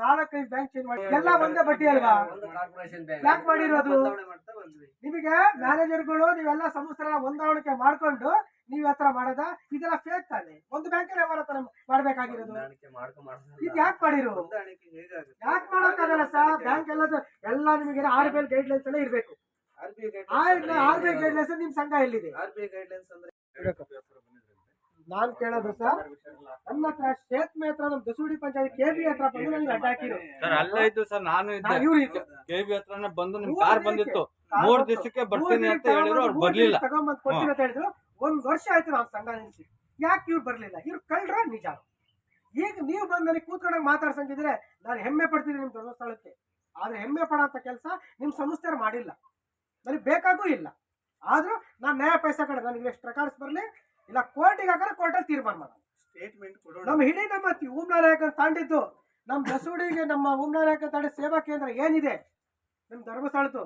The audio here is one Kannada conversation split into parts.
ನಾಲ್ಕೈದು ಬ್ಯಾಂಕ್ ಚೇಂಜ್ ಮಾಡಿ. ಎಲ್ಲ ಒಂದೇ ಬಡ್ಡಿ ಅಲ್ವಾ? ಒಂದು ಕಾರ್ಪೊರೇಷನ್ ಬ್ಯಾಂಕ್ ಮಾಡಿರೋದು? ನಿಮಗೆ ಮ್ಯಾನೇಜರ್ಗಳು ನೀವೆಲ್ಲ ಸಂಸ್ಥೆಗಳ ಹೊಂದಾಣಿಕೆ ಮಾಡ್ಕೊಂಡು ನೀವ್ ಹತ್ರ ಮಾಡದ? ಇದೆಲ್ಲ ಫೇಕ್ ತಾನೆ. ಒಂದು ಬ್ಯಾಂಕ್ ವ್ಯವಹಾರ ತರ ಮಾಡ್ಬೇಕಾಗಿರೋದು? ಇದು ಯಾಕೆ ಮಾಡಿರು ಯಾಕೆ ಮಾಡೋಕ್ಕಾಗಲ್ಲ ಸರ್ ಬ್ಯಾಂಕ್ ಎಲ್ಲ ಎಲ್ಲ ನಿಮಗೆ R B I guidelines ಎಲ್ಲ ಇರ್ಬೇಕು. R B I R B I guidelines ನಿಮ್ ಸಂಘ ಎಲ್ಲಿದೆ? ಆರ್ ಬಿ ಐ ಗೈಡ್ಲೈನ್ಸ್ ಅಂದ್ರೆ ನಾನ್ ಕೇಳೋದು ಸರ್ ನನ್ನ ಹತ್ರ ಶೇತ್ಮೆ ಹತ್ರ ನಮ್ ದಸೂಡಿ ಪಂಚಾಯತ್ ಕೆ ಬಿ ಹತ್ರ ಬಂದು ನನಗೆ ಅಟ್ಯಾಕ್ ಹಾಕಿರು. ಸರ್ ಅಲ್ಲ ಇದ್ದು ಸರ್ ನಾನು ಇದ್ದೆ. ಇವ್ರು ಇದ್ದು. ಕೆ ಬಿ ಹತ್ರನೇ ಬಂದು ನಿಮ್ ಕಾರ್ ಬಂದಿತ್ತು. ಮೂರ್ ದಿವಸಕ್ಕೆ ಬರ್ತೀನಿ ಅಂತ ಹೇಳಿದ್ರು ಅವ್ರು ಬರ್ಲಿಲ್ಲ. ತಗೊಂಬಂದು ಕೊಡ್ತೀನಿ ಅಂತ ಹೇಳಿದ್ರು. ಒಂದ್ ವರ್ಷ ಆಯ್ತು ನಾವ್ ಸಂಘ ನಿಲ್ಸಿ. ಯಾಕೆ ಇವ್ರು ಬರ್ಲಿಲ್ಲ? ಇವ್ರು ಕಳ್ರ ನಿಜ. ಈಗ ನೀವು ಬಂದು ನನಗೆ ಕೂತ್ಕೊಂಡಾಗ ಮಾತಾಡ್ಸಂಗಿದ್ರೆ ನಾನು ಹೆಮ್ಮೆ ಪಡ್ತೀನಿ ನಿಮ್ ಧರ್ಮಸ್ಥಳಕ್ಕೆ. ಆದ್ರೆ ಹೆಮ್ಮೆ ಪಡೋಂಥ ಕೆಲಸ ನಿಮ್ ಸಂಸ್ಥೆ ಮಾಡಿಲ್ಲ. ನನಗೆ ಬೇಕಾಗೂ ಇಲ್ಲ. ಆದ್ರೂ ನಾನು ನ್ಯಾಯ ಪೈಸಾ ಕಡೆ ನನಗೆ ಎಷ್ಟು ಪ್ರಕಾರಸ್ ಬರಲಿ? ಇಲ್ಲ ಕೋರ್ಟಿಗೆ ಹಾಕಿದ್ರೆ ಕೋರ್ಟಲ್ಲಿ ತೀರ್ಮಾನ ಮಾಡೋಣ ಸ್ಟೇಟ್ಮೆಂಟ್ ಕೊಡೋಣ. ನಮ್ಮ ಹಿಡಿ ನಮ್ಮ ಹೂಮ್ನಾರಾಯಕ ತಾಂಡಿದ್ದು ನಮ್ಮ ದಸೂಡಿಗೆ ನಮ್ಮ ಹೂಮ್ನಾರಾಯಕ ತಾಂಡಿ ಸೇವಾ ಕೇಂದ್ರ ಏನಿದೆ ನಮ್ಮ ಧರ್ಮಸ್ಥಳದ್ದು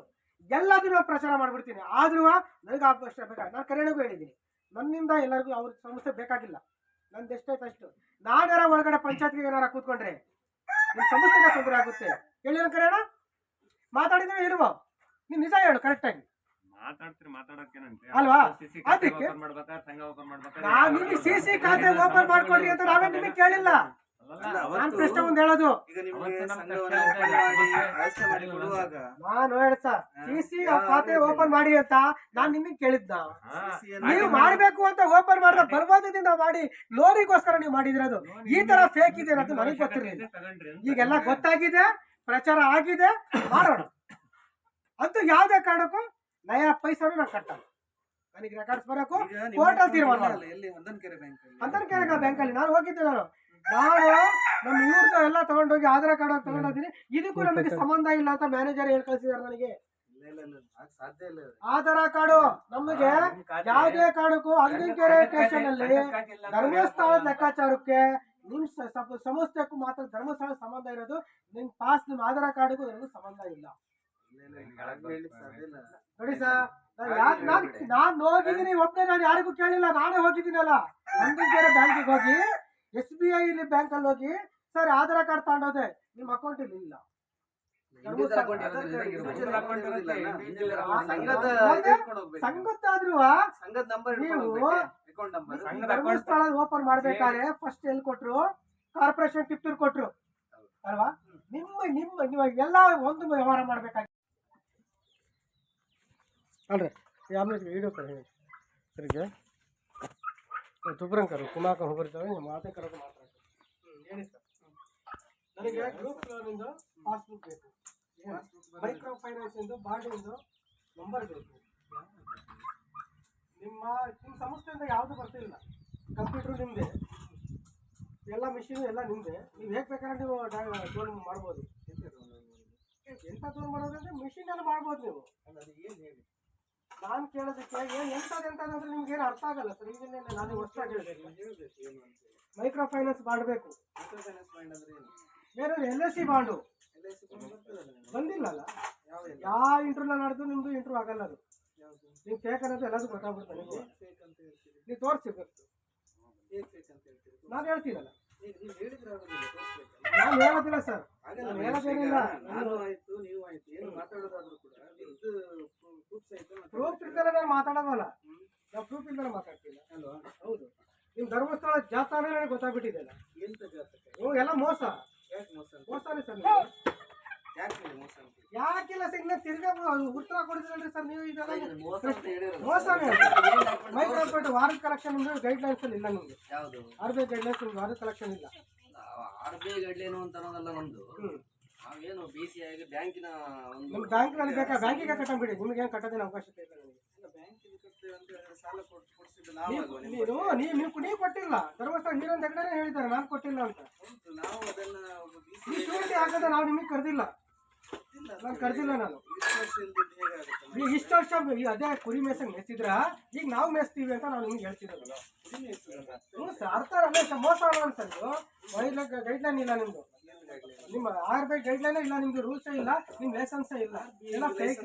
ಎಲ್ಲದನ್ನು ಪ್ರಚಾರ ಮಾಡ್ಬಿಡ್ತೀನಿ. ಆದ್ರೂ ನನಗೆ ಅವಕಾಶ ಬೇಕಾಗ ನಾನು ಕರೆಣಿಗೂ ಹೇಳಿದ್ದೀನಿ. ನನ್ನಿಂದ ಎಲ್ಲರಿಗೂ ಅವ್ರ ಸಮಸ್ಯೆ ಬೇಕಾಗಿಲ್ಲ. ನಂದು ಎಷ್ಟಾಯ್ತು ಅಷ್ಟು. ನಾನಾರ ಒಳಗಡೆ ಪಂಚಾಯತ್ಗೆ ಏನಾರ ಕೂತ್ಕೊಂಡ್ರೆ ನಿಮ್ಮ ಸಮಸ್ಯೆಗೆ ತೊಂದರೆ ಆಗುತ್ತೆ. ಹೇಳಿರೋ ಕರೆಯೋಣ ಮಾತಾಡಿದ್ರೆ ಇರುವ ನೀನು ನಿಜ ಹೇಳು ಕರೆಕ್ಟಾಗಿ ಅಲ್ವಾ? ಸಿಸಿ ಅದಕ್ಕೆ- ಓಪನ್ ಮಾಡ್ಬೇಕಾ ಸಂಘ ಓಪನ್ ಮಾಡ್ಬೇಕಾ? ನಾನು ನಿಮಗೆ ಸಿ ಸಿ ಖಾತೆ ಓಪನ್ ಮಾಡ್ಕೊಡ್ರಿ ಅಂತ ನಾವೇ ನಿಮಗೆ ಕೇಳಿಲ್ಲ. ನಾನು ಪ್ರಶ್ನೆ ಒಂದು ಹೇಳೋದು. ನಾನು ಹೇಳ ಸರ್. ಸಿ ಸಿ ಖಾತೆ ಓಪನ್ ಮಾಡಿ ಅಂತ ನಾನ್ ನಿಮಗೆ ಕೇಳಿದ್ದ ನೀವು ಮಾಡ್ಬೇಕು ಅಂತ ಓಪನ್ ಮಾಡಿದ ಬರ್ಬೋದದಿಂದ ಮಾಡಿ ಲೋರಿಗೋಸ್ಕರ ನೀವು ಮಾಡಿದಿರೋದು ಈ ತರ ಫೇಕ್ ಇದೆ ಅಂತ ನನಗೆ ಗೊತ್ತಿರಲಿಲ್ಲ. ಈಗೆಲ್ಲ ಗೊತ್ತಾಗಿದೆ ಪ್ರಚಾರ ಆಗಿದೆ ಮಾಡೋಣ. ಅಂತೂ ಯಾವ್ದೇ ಕಾರಣಕ್ಕೂ ನಯ ಪೈಸಾನು ನಾನು ಕಟ್ಟಲ್ಲ. ನನಗೆ ರೆಕಾರ್ಡ್ಸ್ ಕೋರ್ಟಲ್ಲಿ account ತೀರ್ಮಾನ ಇಲ್ಲ ಎಲ್ಲಿ ಹೊಂದನ್ಕೆರೆ ಬ್ಯಾಂಕ್ ಅಲ್ಲಿ? ಬ್ಯಾಂಕಲ್ಲಿ ನಾನು ಹೋಗಿದ್ದೆ ನಾನು. ನಾನು ನಮ್ಮ ಇವ್ರದ್ದು ಎಲ್ಲ ತಗೊಂಡೋಗಿ ಆಧಾರ್ ಕಾರ್ಡ್ ತಗೊಂಡೋದಿನಿ. ಇದಕ್ಕೂ ನಮಗೆ ಸಂಬಂಧ ಇಲ್ಲ ಅಂತ ಮ್ಯಾನೇಜರ್ ಹೇಳಿ ಕಳಿಸಿದಾರೆ ನನಗೆ? ಇಲ್ಲ ಇಲ್ಲ ಇಲ್ಲ ಸಾಧ್ಯ ಇಲ್ಲ ಅದು. ಆಧಾರ ಕಾರ್ಡು ನಮಗೆ ಯಾವುದೇ ಕಾರಣಕ್ಕೂ ಅಗ್ನಿಕೆರೆ ಸ್ಟೇಷನ್ ಅಲ್ಲಿ ಧರ್ಮಸ್ಥಳ ಲೆಕ್ಕಾಚಾರಕ್ಕೆ ನಿಮ್ ಸ- ಸ- ಮಾತ್ರ ಧರ್ಮಸ್ಥಳ ಸಂಬಂಧ ಇರೋದು. ನಿಮ್ ಪಾಸ್ ನಿಮ್ ಆಧಾರ ಕಾರ್ಡ್ಗೂ ನನಗೂ ಸಂಬಂಧ ಇಲ್ಲ. ನೋಡಿ ಸರ್ ನಾನು ನಾನ್ ನಾನ್ ಹೋಗಿದ್ದೀನಿ ಒಬ್ಬನೇ ನಾನು ಯಾರಿಗೂ ಕೇಳಿಲ್ಲ ನಾನೇ ಹೋಗಿದ್ದೀನಲ್ಲ. ಅಂಗನಕೆರೆ ಬ್ಯಾಂಕಿಗೆ ಹೋಗಿ ಎಸ್ ಬಿ ಐ ಇಲ್ಲಿ ಬ್ಯಾಂಕ್ ಅಲ್ಲಿ ಹೋಗಿ ಸರ್ ಆಧಾರ್ ಕಾರ್ಡ್ ತಗೊಂಡೋದೆ ನಿಮ್ಮ ಅಕೌಂಟ್ ಇಲ್ಲಿ. ಇಲ್ಲ Individual account ಇರೋದಿಲ್ಲ, individual account ಇರೋದಿಲ್ಲ. ಅಲ್ಲ? Individual ಆ account ಸಂಘದ ಮತ್ತೆ ಇದು ಇಟ್ಕೊಂಡು ಹೋಗ್ಬೇಕು. ಸಂಗತ್ತಾದ್ರೂ ಸಂಘದ ನಂಬರ್ ನೀವು ಅಕೌಂಟ್ ನಂಬರ್ ಸಂಘದ ಧರ್ಮಸ್ಥಳ ಓಪನ್ ಮಾಡ್ಬೇಕಾದ್ರೆ ಫಸ್ಟ್ ಎಲ್ಲಿ ಕೊಟ್ರು? ಕಾರ್ಪೊರೇಷನ್ ಟಿಪ್ಟೂರ್ ಕೊಟ್ರು. ಅಲ್ವಾ? ನಿಮ್ಮ ನಿಮ್ಮ ನೀವು ಎಲ್ಲ ಒಂದು ವ್ಯವಹಾರ ಮಾಡ್ಬೇಕಾಗಿ ಅಲ್ರಿ. ಆಮೇಲೆ ವಿಡಿಯೋ ಕರೆ ಸರಿಗೆ ತುಬ್ರಂಕರು ಕುಮಾಕ ಹೋಗಿರ್ತಾವೆ ನಿಮ್ಮ ಮಾತೆ ಕರೆದು ಮಾತಾಡ್ತಾರೆ ಹೇಳಿ ಸರ್. ನನಗೆ ಗ್ರೂಪ್ ಲೋನಿಂದು ಪಾಸ್ಬುಕ್ ಬೇಕು. ಮೈಕ್ರೋ ಫೈನಾನ್ಸಿಂದು ಬಾಡಿಂದು ನಂಬರ್ ಬೇಕು. ನಿಮ್ಮ ನಿಮ್ಮ ಸಂಸ್ಥೆಯಿಂದ ಯಾವುದು ಬರ್ತಿಲ್ಲ. ಕಂಪ್ಯೂಟರ್ ನಿಮ್ಮದೇ ಎಲ್ಲ ಮಿಷಿನ್ ಎಲ್ಲ ನಿಮ್ಮದೇ ನೀವು ಹೇಗೆ ಬೇಕಾದ್ರೆ ನೀವು ಲೋನ್ ಮಾಡ್ಬೋದು. ಎಂಥ ಲೋನ್ ಮಾಡೋದಂದ್ರೆ ಎಲ್ಲ ಮಾಡ್ಬೋದು ನೀವು. ನಾನು ಕೇಳೋದಕ್ಕೆ ಏನು ಎಂಥದ್ದು ಅಂದ್ರೆ ನಿಮ್ಗೆ ಏನು ಅರ್ಥ ಆಗಲ್ಲ ಸರ್. ಈಗ ನಾನು ವರ್ಷ ಮೈಕ್ರೋ ಫೈನಾನ್ಸ್ ಮಾಡಬೇಕು. ಬೇರೆ ಎಲ್ ಎಸ್ ಸಿ ಬಾಂಡು. ಬಂದಿಲ್ಲಲ್ಲ? ಯಾವ ಇಂಟರ್ವ್ಯೂ ನಡೆದು ನಿಮ್ದು ಇಂಟರ್ವ್ಯೂ ಆಗಲ್ಲ ಅದು. ನೀವು ಫೇಕ್ ಅನ್ನೋದು ಎಲ್ಲದೂ ಗೊತ್ತಾಗ್ಬಿಡ್ತಾರೆ ನೀವು ನೀವು ತೋರಿಸ್ಬೇಕು ನಾನು ಹೇಳ್ತೀನಲ್ಲ. ನಾನು ಹೇಳೋದಿಲ್ಲ ಸರ್. ಹೇಳೋದೇನಿಲ್ಲ. ನಾನು ಆಯ್ತು, ನೀವು ಆಯ್ತು. ಏನು ಮಾತಾಡೋದಾದ್ರೂ ಕೂಡ ಪ್ರೂಫ್ ಇಲ್ದಲ್ಲ ನಾನು ಮಾತಾಡೋದಲ್ಲ. ನಾವು ಪ್ರೂಫ್ ಇಲ್ದರೆ ಮಾತಾಡ್ತಿಲ್ಲ ಅಲ್ವಾ? ಹೌದು. ನಿಮ್ಮ ಧರ್ಮಸ್ಥಳ ಜಾತ್ರೆ ನನಗೆ ಗೊತ್ತಾಗ್ಬಿಟ್ಟಿದೆ ಅಲ್ಲ ಎಂತ ಜಾತಕ ನೀವು ಎಲ್ಲ ಮೋಸ. ಯಾಕೆ ಮೋಸ? ಮೋಸನೇ ಸರ್ ನೀವು. ಯಾಕೆ ಮೋಸ ಯಾಕಿಲ್ಲ ಸರ್ ಇನ್ನ ತಿರ್ಗಾ ಉತ್ತರ ಕೊಡ್ತೀರಲ್ರಿ ಸರ್ ನೀವು ಇದೆಲ್ಲ ಇದು ಮೋಸ ಅಂತ ಹೇಳಿರಲ್ಲ. ಮೋಸನೇ ವಾರದ ಕಲೆಕ್ಷನ್ ಅಂದ್ರೆ ಗೈಡ್ ಲೈನ್ಸ್ ಅಲ್ಲಿ ಇಲ್ಲ ನಿಮ್ಗೆ. ಯಾವುದು? R B I guidelines ವಾರದ ಕಲೆಕ್ಷನ್ ಇಲ್ಲ. ಆರ್ ಬಿ ಐ ಗೈಡ್ಲೈನು ಅಂತ ಅನ್ನೋದಲ್ಲ ನಮ್ದು. ನಾವೇನು ಬಿ ಸಿ ಆಗಿ ಬ್ಯಾಂಕಿನ ಒಂದು ನಿಮ್ಗೆ ಬ್ಯಾಂಕ್ನಲ್ಲಿ ಬೇಕಾ? ಬ್ಯಾಂಕಿಗೆ ಕಟ್ಟಂಬಿಡಿ ನಿಮ್ಗೆ ಏನು ಕಟ್ಟೋದಿನ ಅವಕಾಶ ಇಲ್ಲ ನನಗೆ ನಾವು ನೀವು? ನೀವು ನೀವು ನೀವು ನೀವು ಕೊಟ್ಟಿಲ್ಲ. ಧರ್ಮಸ್ಥಳ ನೀರನ್ನು ಹೆಗ್ಡೆ ಹೇಳಿದ್ದಾರೆ ನಾನು ಕೊಟ್ಟಿಲ್ಲ ಅಂತ. ನಾವು ಅದನ್ನ ಈ ಶೂರಿಟಿ ಹಾಕಿದ್ರೆ ನಾವು ನಿಮಗೆ ಕರೆದಿಲ್ಲ. ನಾನು ಕರೆದಿಲ್ಲ ನಾನು. ಇಷ್ಟು ವರ್ಷ ಇಲ್ದಿದ್ದು ನೀವು ಇಷ್ಟು ವರ್ಷ ಈ ಅದೇ ಕುರಿ ಮೇಸಂಗ್ ಮೆಸ್ತಿದ್ರ ಈಗ ನಾವು ಮೇಸ್ತೀವಿ ಅಂತ ನಾವು ನಿಮ್ಗೆ ಹೇಳ್ತಿದ್ದಲ್ಲ ಹ್ಞೂ ಸರ್ ಅರ್ಥ ಅಲ್ಲ ಮೋಸ ಅಲ್ಲ ಅಂತ ಗೈಡ್ ಗೈಡ್ಲೈನ್ ಇಲ್ಲ ನಿಮ್ದು. ನಿಮ್ಮ ಆರ್ ಬೈ ಗೈಡ್ಲೈನ್ ಇಲ್ಲ ನಿಮ್ದು ರೂಲ್ಸ್ ಇಲ್ಲ ನಿಮ್ಮ ಲೈಸೆನ್ಸೇ ಇಲ್ಲ. ಎಲ್ಲ ಫೇಕ್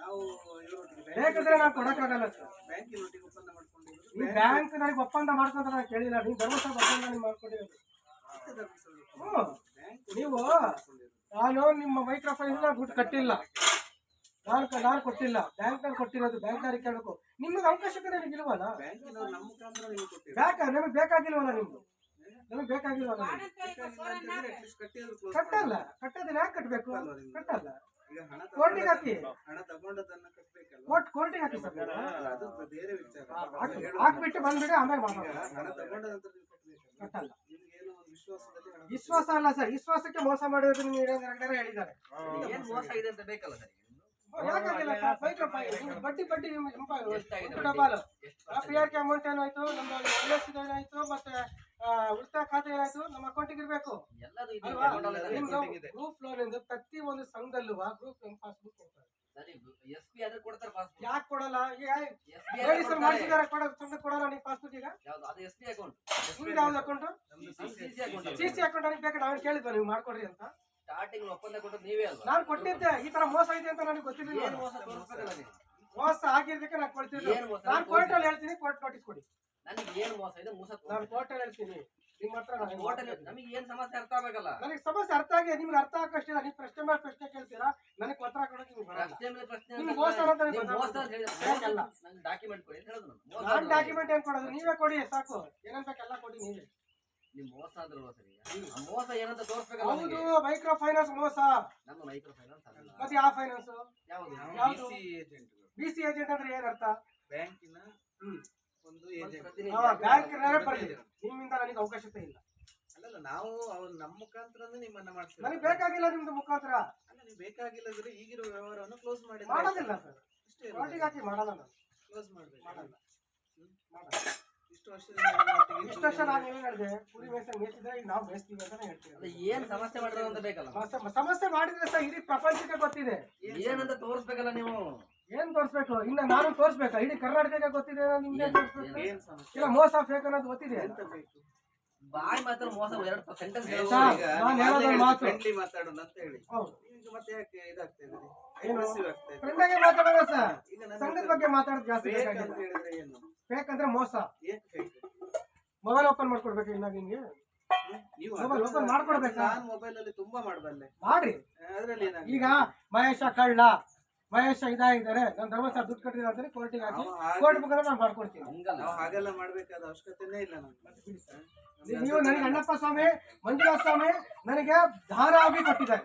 ನಾವು ಇವರೊಟ್ಟಿಗೆ ನಾನು ಕೊಡಕ್ಕಾಗಲ್ಲ ಸರ್ ಬ್ಯಾಂಕಿನೊಟ್ಟಿಗೆ ಒಪ್ಪಂದ ಮಾಡ್ಕೊಂಡಿದ್ದು ಈ ಬ್ಯಾಂಕ್ ನನಗೆ ಒಪ್ಪಂದ ಮಾಡ್ಕೊಂತ ನಾನು ಕೇಳಿಲ್ಲ. ನೀವು ಧರ್ಮಸ್ಥಳ ಒಪ್ಪಂದ ನೀವು ಮಾಡ್ಕೊಂಡಿರೋದು. ಹ್ಞೂ ನೀವು ನಾನು ನಿಮ್ಮ ಮೈಕ್ರೋ ಫೈನಾನ್ಸ್ ದುಡ್ಡು ಕಟ್ಟಿಲ್ಲ. ನಾನು ನಾನು ಕೊಟ್ಟಿಲ್ಲ. ಬ್ಯಾಂಕ್ನಲ್ಲಿ ಕೊಟ್ಟಿರೋದು ಬ್ಯಾಂಕ್ನವ್ರಿಗೆ ಕೇಳಬೇಕು. ನಿಮಗೆ ಅವಕಾಶಕ್ಕೆ ನನಗೆ ಇಲ್ವಲ್ಲ ನೀವು ಬ್ಯಾಕ ನಮಗೆ ಬೇಕಾಗಿಲ್ವಲ್ಲ ನಿಮ್ದು? ನಮಗೆ. ಆದ್ರೂ ಕಟ್ಟಲ್ಲ. ಕಟ್ಟೋದಿಲ್ಲ. ಯಾಕೆ ಕಟ್ಟಬೇಕು? ಕಟ್ಟಲ್ಲ. ಈಗ ಹಣ ಕೋರ್ಟಿಗೆ ಹಾಕಿ. ಹಣ ತಗೊಂಡದನ್ನ ಕಟ್ಟಬೇಕಲ್ಲ ಕೋರ್ಟ್ ಕೋರ್ಟಿಗೆ ಹಾಕಿ ಸರ್ ಅದು ಬೇರೆ ವಿಚಾರ. ಹಾಕ್ಬಿಟ್ಟು ಬಂದ್ಬಿಡಿ ಆಮೇಲೆ ಮಾತಾಡೋಣ ಹಣ ತಗೊಂಡ ನಂತರ ನೀವು ಕಟ್ಬೇಕಲ್ಲ ಕಟ್ಟಲ್ಲ. ವಿಶ್ವಾಸ ಅಲ್ಲ ಸರ್. ವಿಶ್ವಾಸಕ್ಕೆ ಮೋಸ ಮಾಡಿರೋದು ನಿಮ್ಗೆ ಹೇಳಿದ್ದಾರೆ. ಹೇಳಿದ್ದಾರೆ ಏನ್ ಮೋಸ ಇದೆ ಅಂತ ಬೇಕಲ್ಲ ಸರ್ ಯಾಕಾಗಿಲ್ಲ ಸರ್? ಮೈಕ್ರೋ ಫೈನಾನ್ಸ್ ಬಡ್ಡಿ ಬಡ್ಡಿ double P R K amount ಏನಾಯ್ತು? ನಮ್ಮ ಎಲ್ ಎಸ್ ಏನಾಯ್ತು? ಮತ್ತೆ ಉಳಿತಾಯ ಖಾತೆ ಏನಾಯ್ತು? ನಮ್ಮ ಅಕೌಂಟಿಗೆ ಇರಬೇಕು. ಎಲ್ಲದು ಇದೆ. account ಅಲ್ಲಿ ಇದೆ. ನಿಮ್ದು ಇದೆ. ಗ್ರೂಪ್ ಲೋನ್ ಎಂದು ಪ್ರತಿ ಒಂದು ಸಂಘದಲ್ಲೂ ಗ್ರೂಪ್ ಪಾಸ್ಬುಕ್ ಕೊಡ್ತಾರೆ. ಸರಿ ಎಸ್ ಪಿ ಆದ್ರೆ ಕೊಡ್ತಾರೆ ಪಾಸ್ಬುಕ್ ಯಾಕೆ ಕೊಡಲ್ಲ? ಈಗ ಎಸ್ ಬಿ ಲೇಡೀಸ್ ಮಾಡಿಸಿದಾರೆ ಕೊಡೋ ಸಂಘ ಕೊಡಲ್ಲ ನೀವು ಪಾಸ್ಬುಕ್ ಈಗ? ಅದು ಎಸ್ ಬಿ ಅಕೌಂಟ್ ನಿಮ್ದು ಯಾವ್ದು ಅಕೌಂಟ್ ನಮ್ದು C C account C C account ನನಗೆ ಬೇಕಾದ್ರೆ ನಾನು ಕೇಳಿದ್ವ ನೀವು ಮಾಡ್ಕೊಡ್ರಿ ಅಂತ? ಸ್ಟಾರ್ಟಿಂಗ್ ಒಪ್ಪಂದ ಕೊಟ್ಟು ನೀವೇ ಅಲ್ವಾ? ನಾನು ಕೊಟ್ಟಿದ್ದೆ. ಈ ತರ ಮೋಸ ಇದೆ ಅಂತ ನನಗೆ ಗೊತ್ತಿರಲಿಲ್ಲ. ಏನ್ ಮೋಸ? ತೋರಿಸ್ಬೇಕಲ್ಲ ನೀವು ಮೋಸ ಆಗಿದ್ದಕ್ಕೆ ನಾನು ಕೊಡ್ತಿದ್ದೆ ಏನ್ ಮೋಸ? ನಾನು ಕೋರ್ಟಲ್ಲಿ ಹೇಳ್ತೀನಿ ಕೋರ್ಟ್ ನೋಟಿಸ್ ಕೊಡಿ. ನನಗೆ ಏನ್ ಮೋಸ ಇದೆ? ಮೋಸ ನಾನು ಕೋರ್ಟಲ್ಲಿ ಹೇಳ್ತೀನಿ. ನಿಮ್ಮ ಹತ್ರ ನಾನು ಹೋಟೆಲ್ ನಮಗೆ ಏನ್ ಸಮಸ್ಯೆ ಅರ್ಥ ಆಗಬೇಕಲ್ಲ? ನನಗೆ ಸಮಸ್ಯೆ ಅರ್ಥ ಆಗಿ ನಿಮ್ಗೆ ಅರ್ಥ ಆಗಷ್ಟಿಲ್ಲ ನೀವು ಪ್ರಶ್ನೆ ಮೇಲೆ ಪ್ರಶ್ನೆ ಕೇಳ್ತೀರಾ? ನನಗೆ ಕೊಡೋಕೆ ನಿಮ್ಗೆ ಬರಲ್ಲ. ಪ್ರಶ್ನೆ ಮೇಲೆ ಪ್ರಶ್ನೆ ನಿಮ್ಗೆ ಮೋಸ ಅಂತ ನೀವು. ಮೋಸ ನಂಗೆ ಡಾಕ್ಯುಮೆಂಟ್ ಕೊಡಿ ಅಂತ ಹೇಳೋದು ನಾನು. ಡಾಕ್ಯುಮೆಂಟ್ ಏನ್ ಕೊಡೋದು? ನೀವೇ ಕೊಡಿ ಸಾಕು. ಏನಂತ ಎಲ್ಲ ಕೊಡಿ ನೀವೇ. ನೀವು ಮೋಸ ಅಂದ್ರಲ್ವಾ ಸರಿ. ಆ ಮೋಸ ಏನಂತ ತೋರಿಸ್ಬೇಕಲ್ಲ ಹೌದು ಮೈಕ್ರೋ ಫೈನಾನ್ಸ್ ಮೋಸ. ನಮ್ಮ ಮೈಕ್ರೋ ಫೈನಾನ್ಸ್ ಅಲ್ಲ. ಮತ್ತೆ ಯಾವ ಫೈನಾನ್ಸ್ ಯಾವುದು? ಬಿ ಸಿ ಏಜೆಂಟ್ ಅಂದ್ರೆ ಏನ್ ಅರ್ಥ ಬ್ಯಾಂಕಿನ ಹ್ಮ್. ಒಂದು ಬರ್ಲಿ. ನಿಮ್ಮಿಂದ ನನಗೆ ಅವಕಾಶತೆ ಇಲ್ಲ. ಅಲ್ಲಲ್ಲ ನಾವು ಅವ್ರು ನಮ್ಮ ಮುಖಾಂತರನೇ ನಿಮ್ಮನ್ನ ಮಾಡ್ತೀವಿ. ನನಗೆ ಬೇಕಾಗಿಲ್ಲ ನಿಮ್ದು ಮುಖಾಂತರ. ಅಲ್ಲ ನೀವು ಬೇಕಾಗಿಲ್ಲದ್ರೆ ಈಗಿರೋ ವ್ಯವಹಾರವನ್ನು ಕ್ಲೋಸ್ ಮಾಡಿ ಮಾಡೋದಿಲ್ಲ ಸರ್. ಇಷ್ಟೇ ಕೋರ್ಟಿಗೆ ಹಾಕಿ ಮಾಡಲ್ಲ ನಾನು ಕ್ಲೋಸ್ ಮಾಡಬೇಕು. ಮಾಡಲ್ಲ. ಮಾಡಲ್ಲ. ಇಷ್ಟು ವರ್ಷದಿಂದ ಇಷ್ಟು ವರ್ಷ ನಾನು ಏನ್ ಹೇಳಿದೆ? ಕುರಿ ಮೇಯ್ಸಂಗೆ ಮೇಯ್ಸಿದ್ರೆ ಈಗ ನಾವು ಮೇಯಿಸ್ತೀವಿ ಅಂತ ಅಲ್ಲ ಹೇಳ್ತೀವಿ ಏನ್ ಸಮಸ್ಯೆ ಮಾಡಿದ್ರೆ ಅಂತ ಬೇಕಲ್ಲ. ಸಮಸ್ಯೆ- ಸಮಸ್ಯೆ ಮಾಡಿದ್ರೆ ಸರ್ ಇಡೀ ಪ್ರಪಂಚಕ್ಕೆ ಗೊತ್ತಿದೆ. ಏನಂತ ತೋರಿಸ್ಬೇಕಲ್ಲ ನೀವು? ಏನ್ ತೋರಿಸ್ಬೇಕು? ಇನ್ನ ನಾನು ತೋರಿಸ್ಬೇಕಾ? ಇಡೀ ಕರ್ನಾಟಕಕ್ಕೆ ಗೊತ್ತಿದೆ ನಿಮ್ಗೆ ಏನ್- ತೋರಿಸ್ಬೇಕು? ಏನ್ ಸಮಸ್ಯೆ ಇಲ್ಲ ಮೋಸ ಫೇಕ್ ಅನ್ನೋದು ಗೊತ್ತಿದೆ. ಎಂತ ಬೇಕು? ಬಾಯಿ ಮಾತ್ರ ಮೋಸ ಎರಡು ಸೆಂಟೆನ್ಸ್ ನಾನು ಹೇಳೋದೊಂದು ಮಾತು. ಫ್ರೆಂಡ್ಲಿ ಮಾತಾಡೋಣ ಅಂತ ಹೇಳಿ. ಹೌದು. ಈಗ ಮತ್ತೆ ಯಾಕೆ ಇದಾಗ್ತಾ ಇದೆ? ಏನು? Aggressive ಆಗ್ತಾ ಇದೆ. ಫ್ರೆಂಡಾಗೆ ಮಾತಾಡೋಣ ಸರ್ ಈಗ ಸಂಘದ ಬಗ್ಗೆ ಮಾತಾಡೋದು ಜಾಸ್ತಿ ಅಂತ ಹೇಳಿದ್ರೆ ಏನು? ಫೇಕ್ ಅಂದ್ರೆ ಮೋಸ. ಏನ್? ಮೊಬೈಲ್ ಓಪನ್ ಮಾಡ್ಕೊಡ್ಬೇಕು ಇನ್ನ ನಿಮ್ಗೆ? ನೀವು ಮೊಬೈಲ್ ಓಪನ್ ಮಾಡ್ಕೊಡ್ಬೇಕಾ? ನಾನು ಮೊಬೈಲ್ ಅಲ್ಲಿ ತುಂಬಾ ಮಾಡಬಲ್ಲೆ. ಮಾಡ್ರಿ. ಅದ್ರಲ್ಲಿ ಈಗ ಮಹೇಶ ಕಳ್ಳ. ಮಹೇಶ ಇದಾಗಿದ್ದಾರೆ. ನಾನು ಧರ್ಮಸ್ಥಳ ದುಡ್ಡು ಕಟ್ಟಿದ್ರೆ ಅಂದ್ರೆ ಕೋರ್ಟಿಗೆ ಹಾಕಿ. ಕೋರ್ಟ್ ಮುಖಾಂತರ ನಾನು ಮಾಡ್ಕೊಡ್ತೀನಿ. ಹಂಗಲ್ಲ ನಾವು ಹಾಗೆಲ್ಲ ಮಾಡ್ಬೇಕಾದ ಅವಶ್ಯಕತೆನೇ ಇಲ್ಲ ನಮ್ಗೆ ನೀವು ನನಗೆ ಅಣ್ಣಪ್ಪ ಸ್ವಾಮಿ ಮಂಜುನಾಥ ಸ್ವಾಮಿ ನನಗೆ ದಾನವಾಗಿ ಕೊಟ್ಟಿದ್ದಾರೆ.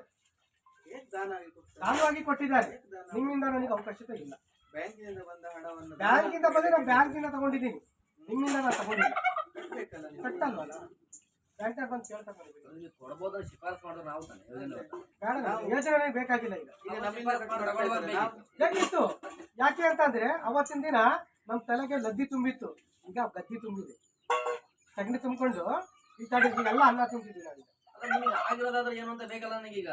ದಾನವಾಗಿ ಕೊಟ್ಟಿದ್ದಾರೆ. ನಿಮ್ಮಿಂದ ನನಗೆ ಅವಕಾಶತೆ ಇಲ್ಲ. ಬ್ಯಾಂಕಿನಿಂದ ಬಂದ ಹಣವನ್ನು ಬ್ಯಾಂಕಿಂದ ಬಂದ್ರೆ ನಾನು ಬ್ಯಾಂಕಿಂದ ತಗೊಂಡಿದ್ದೀನಿ. ನಿಮ್ಮಿಂದ ನಾನು ತಗೊಂಡಿದ್ದೀನಿ. ಕಟ್ಟಲ್ವಲ್ಲ? ಬ್ಯಾಂಕಲ್ಲಿ ಬಂದು ಕೇಳ್ತಾ ನೀವು ಕೊಡ್ಬೋದು ಅಂತ ಶಿಫಾರಸ್ ಮಾಡೋದು ನಾವು ತಾನೆ ಬೇಡ ಯೋಚನೆ ಬೇಕಾಗಿಲ್ಲ ಈಗ. ಈಗ ನಮ್ಮಿಂದ. ಬೇಕಿತ್ತು. ಯಾಕೆ ಅಂತಂದ್ರೆ ಅವತ್ತಿನ ದಿನ ನಮ್ಮ ತಲೆಗೆ ಲದ್ದಿ ತುಂಬಿತ್ತು. ಈಗ ಗದ್ದಿ ತುಂಬಿದೆ. ಸಗಣಿ ತುಂಬಿಕೊಂಡು ಈ ಕಡೆ ಎಲ್ಲ ಅನ್ನ ತುಂಬಿದ್ದೀವಿ ನಾವೀಗ. ಆಗಿರೋದಾದ್ರೆ ಏನು ಅಂತ ಬೇಕಲ್ಲ ನನಗೀಗ?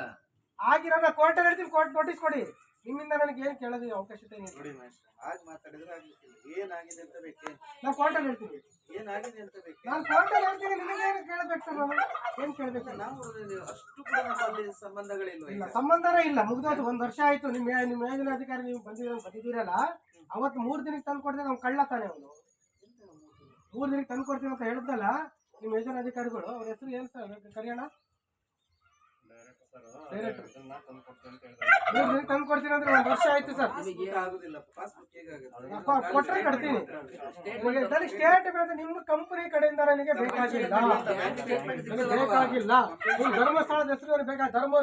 ಆಗಿರೋದ ಕೋರ್ಟ್ ಹೇಳ್ತೀನಿ ಕೋರ್ಟ್ ನೋಟಿಸ್ ಕೊಡಿ. ನಿಮ್ಮಿಂದ ನನಗೆ ಏನು ಕೇಳೋದು ಅವಕಾಶತೆ ನೋಡಿ ಮಾಸ್ಟರ್ ಹಾಗೆ ಮಾತಾಡಿದ್ರೆ ಆಗ್ಲಿಕ್ಕಿಲ್ಲ. ಏನಾಗಿದೆ ಅಂತ ಬೇಕೇ? ನಾನು ಕೋರ್ಟಲ್ಲಿ ಹೇಳ್ತೀನಿ. ಏನಾಗಿದೆ ಅಂತ ಬೇಕು? ನಾನು ಕೋರ್ಟಲ್ಲಿ ಹೇಳ್ತೀನಿ ನಿಮಗೆ ಏನು ಕೇಳಬೇಕು ಸರ್ ನಾನು ಏನು ಕೇಳಬೇಕು? ನಾವು ಅಷ್ಟು ಕೂಡ ನಮ್ಮಲ್ಲಿ ಸಂಬಂಧಗಳಿಲ್ಲ ಇಲ್ಲ ಸಂಬಂಧನೇ ಇಲ್ಲ ಮುಗಿದೋದು ಒಂದು ವರ್ಷ ಆಯ್ತು ನಿಮ್ಮ ನಿಮ್ಮ ಮೇಲಿನ ಅಧಿಕಾರಿ ನೀವು ಬಂದಿರೋ ಬಂದಿದ್ದೀರಲ್ಲ ಅವತ್ತು ಮೂರು ದಿನಕ್ಕೆ ತಂದು ಕೊಡ್ತೀನಿ ನಾವು ಕಳ್ಳ ತಾನೆ ಅವನು. ಮೂರು ದಿನಕ್ಕೆ ತಂದು ಕೊಡ್ತೀನಿ ಅಂತ ಹೇಳಿದ್ನಲ್ಲ ನಿಮ್ಮ ಯೋಜನಾ ಅಧಿಕಾರಿಗಳು ಅವ್ರ ಹೆಸರು ಏನು ಸರ್ ಕರಿಯೋಣ Director. ದಿನಕ್ಕೆ ತಂದು ಕೊಡ್ತೀನಿ ಅಂದ್ರೆ ಒಂದು ವರ್ಷ ಆಯ್ತು ಸರ್. ಅಪ್ಪ, ಕೊಟ್ಟರೆ ಕಟ್ತೀನಿ. ನನಗೆ ಸ್ಟೇಟ್ ಮೇಲೆ ನಿಮ್ಮ ಕಂಪನಿ ಕಡೆಯಿಂದ ನನಗೆ ಬೇಕಾಗಿಲ್ಲ. ನನಗೆ ಬೇಕಾಗಿಲ್ಲ. ನೀವು ಧರ್ಮಸ್ಥಳದ ಹೆಸರು ಬೇಕಾ? ಧರ್ಮ